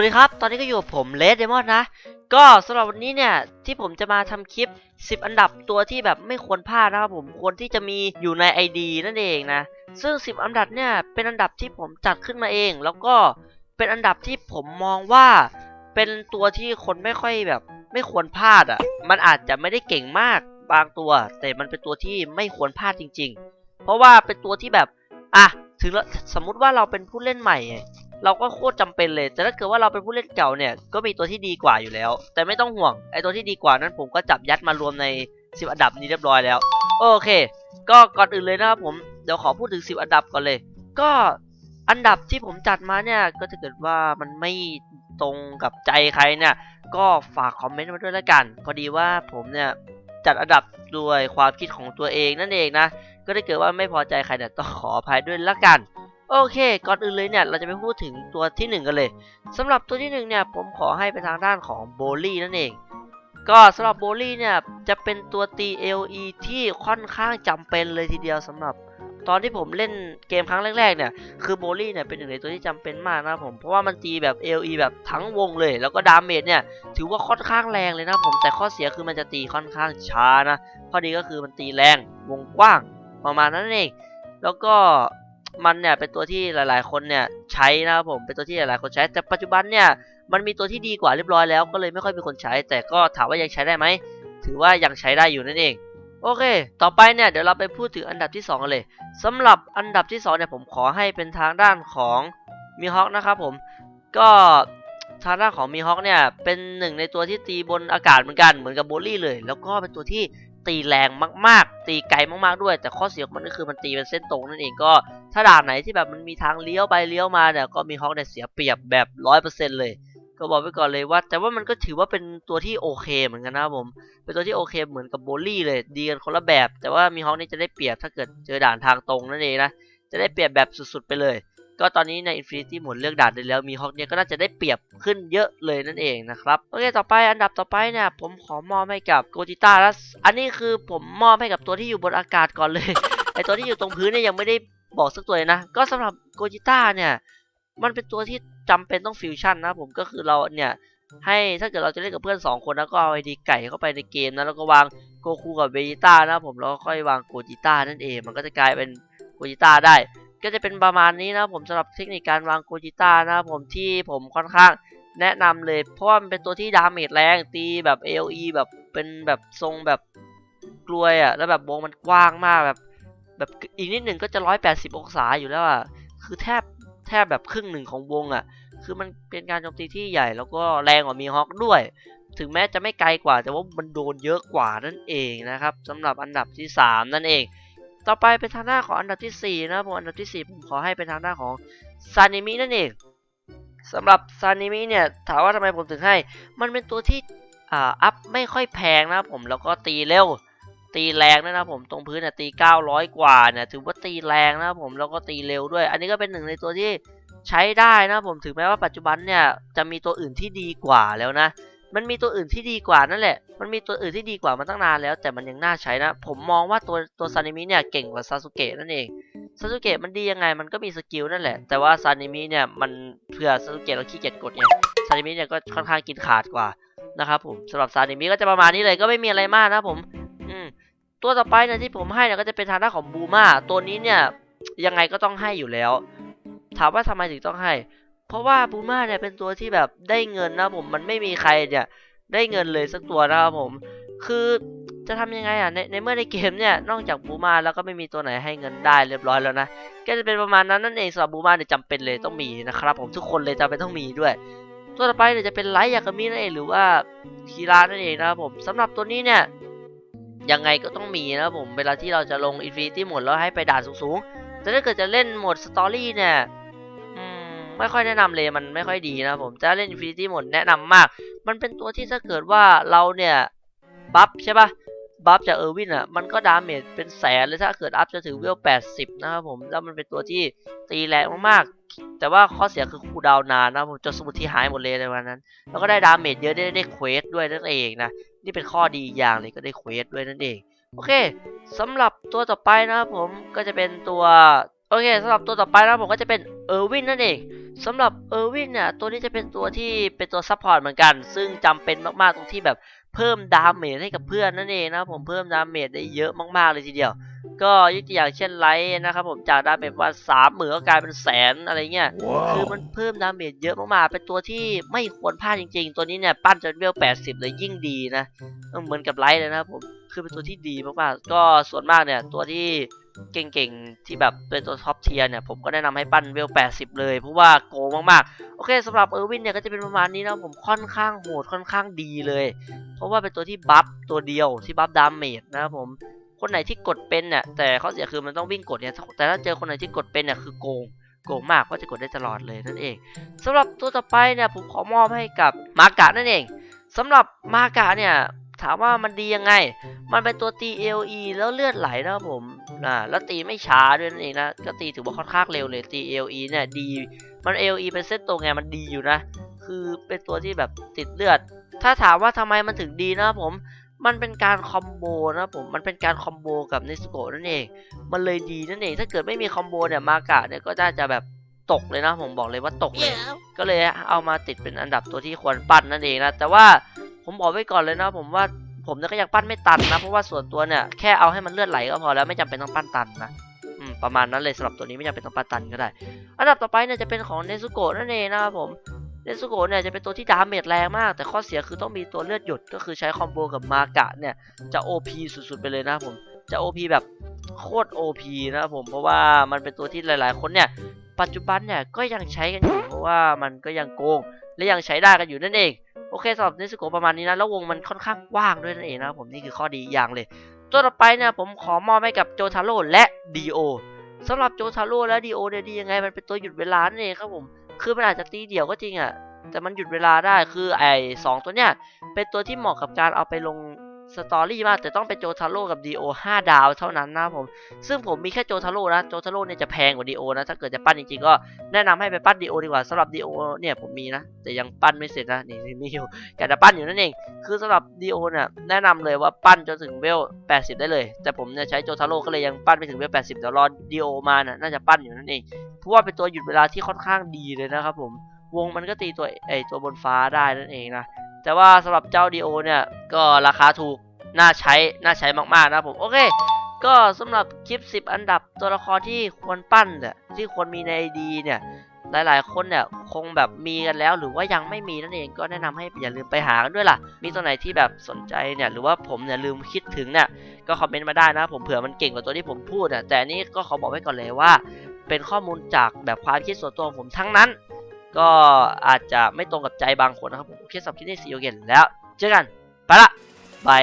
วัสดีครับ ตอนนี้ก็อยู่กับผมเลดเดมอนนะ ก็สำหรับวันนี้เนี่ย ที่ผมจะมาทำคลิป 10 อันดับตัวที่แบบไม่ควรพลาดนะครับผมควรที่จะมีอยู่ใน ID นั่นเองนะ ซึ่ง 10 อันดับเนี่ยเป็นอันดับที่ผมจัดขึ้นมาเอง แล้วก็เป็นอันดับที่ผมมองว่า เป็นตัวที่คนไม่ค่อยแบบ ไม่ควรพลาดอะ มันอาจจะไม่ได้เก่งมากบางตัว แต่มันเป็นตัวที่ไม่ควรพลาดจริง ๆ เพราะว่าเป็นตัวที่แบบอะถึงแล้วสมมุติว่าเราเป็นผู้เล่นใหม่ เราก็โคตรจำเป็นเลย แต่ถ้าเกิดว่าเราเป็นผู้เล่นเก่าเนี่ย ก็มีตัวที่ดีกว่าอยู่แล้ว แต่ไม่ต้องห่วง ไอตัวที่ดีกว่านั้นผมก็จับยัดมารวมใน 10 อันดับนี้เรียบร้อยแล้ว โอเค ก็ก่อนอื่นเลยนะครับผม เดี๋ยวขอพูดถึง 10 อันดับก่อนเลย ก็อันดับที่ผมจัดมาเนี่ย ก็ถ้าเกิดว่ามันไม่ตรงกับใจใครเนี่ย ก็ฝากคอมเมนต์มาด้วยละกัน พอดีว่าผมเนี่ยจัดอันดับด้วยความคิดของตัวเองนั่นเองนะ ก็ถ้าเกิดว่าไม่พอใจใครเนี่ยต้องขออภัยด้วยละกัน โอเค ก่อนอื่นเลยเนี่ย เราจะไปพูดถึงตัวที่ 1 กันเลยสำหรับตัวที่ 1 เนี่ย ผมขอให้ไปทางด้านของโบลี่นั่นเอง ก็สำหรับโบลี่เนี่ย จะเป็นตัวตี LE ที่ค่อนข้างจำเป็นเลยทีเดียวสำหรับ ตอนที่ผมเล่นเกมครั้งแรกๆเนี่ย คือโบลี่เนี่ยเป็นหนึ่งในตัวที่จำเป็นมากนะผม เพราะว่ามันตีแบบ LE แบบทั้งวงเลย แล้วก็ดาเมจเนี่ย ถือว่าค่อนข้างแรงเลยนะผม แต่ข้อเสียคือมันจะตีค่อนข้างช้านะ ข้อดีก็คือมันตีแรง วงกว้าง ประมาณนั้นเอง แล้วก็ มันเนี่ยเป็นตัวที่หลาย ๆ คนเนี่ยใช้นะครับผมเป็นตัวที่หลาย ๆ คนใช้ แต่ปัจจุบันเนี่ยมันมีตัวที่ดีกว่าเรียบร้อยแล้วก็เลยไม่ค่อยมีคนใช้ แต่ก็ถามว่ายังใช้ได้ไหมถือว่ายังใช้ได้อยู่นั่นเองโอเค ต่อไปเนี่ยเดี๋ยวเราไปพูดถึงอันดับที่2กันเลยสำหรับอันดับที่2เนี่ยผมขอให้เป็นทางด้านของมีฮอคนะครับผมก็ทางด้านของมีฮอคเนี่ยเป็นหนึ่งในตัวที่ตีบนอากาศเหมือนกันเหมือนกับโบลี่เลย แล้วก็เป็นตัวที่ ตีแรงมาก ๆ ตีไกลมากๆด้วย แต่ข้อเสียของมันก็คือมันตีเป็นเส้นตรงนั่นเองก็ ถ้าด่านไหนที่แบบมันมีทางเลี้ยวไปเลี้ยวมาเนี่ยก็มีฮอคเนี่ยเสียเปรียบแบบร้อยเปอร์เซ็นต์เลย ก็บอกไว้ก่อนเลยว่า แต่ว่ามันก็ถือว่าเป็นตัวที่โอเคเหมือนกันนะผม เป็นตัวที่โอเคเหมือนกับโบลี่เลยดีกันคนละแบบ แต่ว่ามีฮอคนี่จะได้เปรียบถ้าเกิดเจอด่านทางตรงนั่นเองนะจะได้เปรียบแบบสุดๆไปเลย ก็ตอนนี้ใน Infinity หมดเลือกด่านได้แล้วมีฮอคเนี่ยก็น่าจะได้เปรียบขึ้นเยอะเลยนั่นเองนะครับโอเคต่อไปอันดับต่อไปเนี่ยผมขอมอบให้กับโกจิต้าแล้วอันนี้คือผมมอบให้กับตัวที่อยู่บนอากาศก่อนเลยไอตัวที่อยู่ตรงพื้นเนี่ยยังไม่ได้บอกสักตัวเลยนะ ก็สำหรับโกจิต้าเนี่ยมันเป็นตัวที่จำเป็นต้องฟิวชั่นนะผมก็คือเราเนี่ยให้ถ้าเกิดเราจะเล่นกับเพื่อน 2 คนแล้วก็เอาไอดีไก่เข้าไปในเกมนะแล้วก็วางโกคูกับเวจิต้านะผมแล้วก็ค่อยวางโกจิต้านั่นเองมันก็จะกลายเป็นโกจิต้าได้ ก็จะเป็นประมาณนี้นะผมสำหรับเทคนิคการวางโกจิต้านะผมที่ผมค่อนข้างแนะนำเลย เพราะว่ามันเป็นตัวที่ดาเมจแรงตีแบบ AOE แบบเป็นแบบทรงแบบกลวยอะ่ะแล้วแบบวงมันกว้างมากแบบแบบอีกนิดหนึ่งก็จะ 180 องศาอยู่แล้วอะ่ะคือแทบแทบแบบครึ่งหนึ่งของวงอะ คือมันเป็นการโจมตีที่ใหญ่แล้วก็แรงกว่ามีฮอคด้วย ถึงแม้จะไม่ไกลกว่าแต่ว่ามันโดนเยอะกว่านั่นเองนะครับสำหรับอันดับที่ 3 นั่นเอง ต่อไปเป็นทางหน้าของอันดับที่ 4 นะผมอันดับที่ 4 ผมขอให้เป็นทางหน้าของซานิมินั่นเองสำหรับซานิมิเนี่ยถามว่าทำไมผมถึงให้ มันเป็นตัวที่อ่าอัพไม่ค่อยแพงนะผมแล้วก็ตีเร็ว ตีแรงด้วยนะผมตรงพื้นเนี่ยตี 900 กว่าเนี่ยถือว่าตีแรงนะผมแล้วก็ตีเร็วด้วย อันนี้ก็เป็นหนึ่งในตัวที่ใช้ได้นะผมถึงแม้ว่าปัจจุบันเนี่ยจะมีตัวอื่นที่ดีกว่าแล้วนะ มันมีตัวอื่นที่ดีกว่านั่นแหละ มันมีตัวอื่นที่ดีกว่ามาตั้งนานแล้ว แต่มันยังน่าใช้นะ ผมมองว่าตัวตัวซานิมิเนี่ยเก่งกว่าซาสุเกะนั่นเอง ซาสุเกะมันดียังไงมันก็มีสกิลนั่นแหละ แต่ว่าซานิมิเนี่ยมันเผื่อซาสุเกะเราขี้เกียจกดไง ซานิมิเนี่ยก็ค่อนข้างกินขาดกว่านะครับผมสำหรับซานิมิก็จะประมาณนี้เลยก็ไม่มีอะไรมากนะผม อืมตัวต่อไปเนี่ยที่ผมให้เนี่ยก็จะเป็นทางด้านของบูมาตัวนี้เนี่ยยังไงก็ต้องให้อยู่แล้ว ถามว่าทำไมถึงต้องให้ เพราะว่าบูมาเนี่ยเป็นตัวที่แบบได้เงินนะผมมันไม่มีใครเนี่ยได้เงินเลยสักตัวนะครับผม คือจะทำยังไงอะในในเมื่อในเกมเนี่ยนอกจากบูมาแล้วก็ไม่มีตัวไหนให้เงินได้เรียบร้อยแล้วนะก็จะเป็นประมาณนั้นนั่นเองสำหรับบูมาเนี่ยจำเป็นเลยต้องมีนะครับ ผมทุกคนเลยจำเป็นต้องมีด้วย ตัวต่อไปเนี่ยจะเป็นไลท์ยากามินั่นเองหรือว่าคีรานั่นเองนะครับผมสำหรับตัวนี้เนี่ยยังไงก็ต้องมีนะครับผมเวลาที่เราจะลง Infinity หมดแล้วให้ไปด่านสูงๆแต่ถ้าเกิดจะเล่นโหมดสตอรี่เนี่ย ไม่ค่อยแนะนำเลยมันไม่ค่อยดีนะผมจะเล่น Infinity หมดแนะนำมาก มันเป็นตัวที่ถ้าเกิดว่าเราเนี่ยบัฟใช่ปะบัฟจากเออร์วินอะมันก็ดาเมจเป็นแสนเลยถ้าเกิดอัพจะถึงเวล 80 นะครับผม แล้วมันเป็นตัวที่ตีแรงมากๆ แต่ว่าข้อเสียคือคูดาวนานนะผมจนสมุดที่หายหมดเลยในวันนั้น แล้วก็ได้ดาเมจเยอะได้ได้เควสด้วยนั่นเองนะ นี่เป็นข้อดีอย่างเลยก็ได้เควสด้วยนั่นเอง โอเคสำหรับตัวต่อไปนะครับผมก็จะเป็นตัว โอเคสำหรับตัวต่อไปนะผมก็จะเป็นเออร์วินนั่นเอง สำหรับเออร์วินเนี่ยตัวนี้จะเป็นตัวที่เป็นตัวซัพพอร์ตเหมือนกัน ซึ่งจำเป็นมากๆตรงที่แบบเพิ่มดาเมจให้กับเพื่อนนั่นเองนะครับผมเพิ่มดาเมจได้เยอะมากๆเลยทีเดียว ก็ยกตัวอย่างเช่นไลท์นะครับผมจากดาเมจว่าสามหมื่นก็กลายเป็นแสนอะไรเงี้ยคือมันเพิ่มดาเมจเยอะมากๆ เป็นตัวที่ไม่ควรพลาดจริง ๆ ตัวนี้เนี่ยปั้นจนเวล80เลยยิ่งดีนะเออเหมือนกับไลท์เลยนะครับผมคือเป็นตัวที่ดีมากๆก็ส่วนมากเนี่ยตัวที่ เก่งๆ ที่แบบเป็นตัวท็อปเทียร์เนี่ย ผมก็แนะนำให้ปั้นเวล 80 เลย เพราะว่าโกงมากๆ โอเคสำหรับเออร์วินเนี่ยก็จะเป็นประมาณนี้นะผมค่อนข้างโหดค่อนข้างดีเลย เพราะว่าเป็นตัวที่บัฟตัวเดียวที่บัฟดาเมจนะครับผมคนไหนที่กดเป็นเนี่ยแต่ข้อเสียคือมันต้องวิ่งกดเนี่ยแต่ถ้าเจอคนไหนที่กดเป็นเนี่ยคือโกงโกงมากก็จะกดได้ตลอดเลยนั่นเองสำหรับตัวต่อไปเนี่ยผมขอมอบให้กับมากะนั่นเองสำหรับมากะเนี่ย ถามว่ามันดียังไง มันเป็นตัวตี LE แล้วเลือดไหลนะครับผมอ่าแล้วตีไม่ช้าด้วยนั่นเองนะ ก็ตีถือว่าค่อนข้างเร็วเลยตี LE เนี่ยดี มัน LE เป็นเซตตัวไงมันดีอยู่นะ คือเป็นตัวที่แบบติดเลือด ถ้าถามว่าทำไมมันถึงดีนะครับผม มันเป็นการคอมโบนะครับผม มันเป็นการคอมโบกับเนสโกะนั่นเอง มันเลยดีนั่นเอง ถ้าเกิดไม่มีคอมโบเนี่ยมากะเนี่ยก็น่าจะแบบตกเลยนะผมบอกเลยว่าตกเลย ก็เลยเอามาติดเป็นอันดับตัวที่ควรปั้นนั่นเองนะ แต่ว่า ผมบอกไว้ก่อนเลยนะ ผมว่าผมเนี่ยก็ยังปั้นไม่ตันนะ เพราะว่าส่วนตัวเนี่ยแค่เอาให้มันเลือดไหลก็พอแล้วไม่จำเป็นต้องปั้นตันนะประมาณนั้นเลยสำหรับตัวนี้ไม่จำเป็นต้องปั้นตันก็ได้ อันดับต่อไปเนี่ยจะเป็นของเนซุโกะนั่นเองนะครับผมเนซุโกะเนี่ยจะเป็นตัวที่ดาเมจแรงมาก แต่ข้อเสียคือต้องมีตัวเลือดหยุดก็คือใช้คอมโบกับมากะเนี่ยจะ OP สุดๆไปเลยนะครับผมจะ OP แบบโคตร OP นะครับผมเพราะว่ามันเป็นตัวที่หลาย ๆ คนเนี่ยปัจจุบันเนี่ยก็ยังใช้กันอยู่เพราะว่ามันก็ยังโกงและยังใช้ได้กันอยู่นั่นเอง โอเคสำหรับนิสโกประมาณนี้นะ แล้ววงมันค่อนข้างกว้างด้วยนั่นเองนะครับผมนี่คือข้อดีอย่างเลย ตัวต่อไปเนี่ยผมขอมอบให้กับโจทาโร่และดีโอสำหรับโจทาโร่และดีโอเนี่ยดียังไงมันเป็นตัวหยุดเวลานั่นเองครับผมคือมันอาจจะตีเดี่ยวก็จริงอะแต่มันหยุดเวลาได้คือไอ้สองตัวเนี้ยเป็นตัวที่เหมาะกับการเอาไปลง สตอรี่มากแต่ต้องเป็นโจทาโร่กับดีโอห้าดาวเท่านั้นนะผม ซึ่งผมมีแค่โจทาโร่นะโจทาโร่เนี่ยจะแพงกว่าดีโอนะถ้าเกิดจะปั้นจริงๆก็แนะนำให้ไปปั้นดีโอดีกว่าสำหรับดีโอเนี่ยผมมีนะ แต่ยังปั้นไม่เสร็จนะนี่มีอยู่แกจะปั้นอยู่นั่นเอง คือสำหรับดีโอเนี่ยแนะนำเลยว่าปั้นจนถึงเวล80 ได้เลย แต่ผมเนี่ยใช้โจทาโร่ก็เลยยังปั้นไม่ถึงเวล80เดี๋ยวรอดีโอมาน่ะน่าจะปั้นอยู่นั่นเองเพราะว่าเป็นตัวหยุดเวลาที่ค่อนข้างดีเลยนะครับผมวงมันก็ตีตัวไอตัวบนฟ้าได้นั่นเองนะ แต่ว่าสำหรับเจ้าดีโอเนี่ยก็ราคาถูกน่าใช้น่าใช้มากๆนะผมโอเค ก็สำหรับคลิป 10 อันดับตัวละครที่ควรปั้นเนี่ยที่ควรมีในดีเนี่ยหลายๆ คนเนี่ยคงแบบมีกันแล้ว หรือว่ายังไม่มีนั่นเองก็แนะนำให้อย่าลืมไปหากันด้วยล่ะ มีตัวไหนที่แบบสนใจเนี่ยหรือว่าผมเนี่ยลืมคิดถึงเนี่ยก็คอมเมนต์มาได้นะ ผมเผื่อมันเก่งกว่าตัวที่ผมพูดอะแต่นนี้ก็ขอบอกไว้ก่อนเลยว่า เป็นข้อมูลจากแบบความคิดส่วนตัวของผมทั้งนั้น ก็อาจจะไม่ตรงกับใจบางคนนะครับผมโอเคสำหรับคลิปนี้สีโอเกนแล้ว เจอกัน ไปละบาย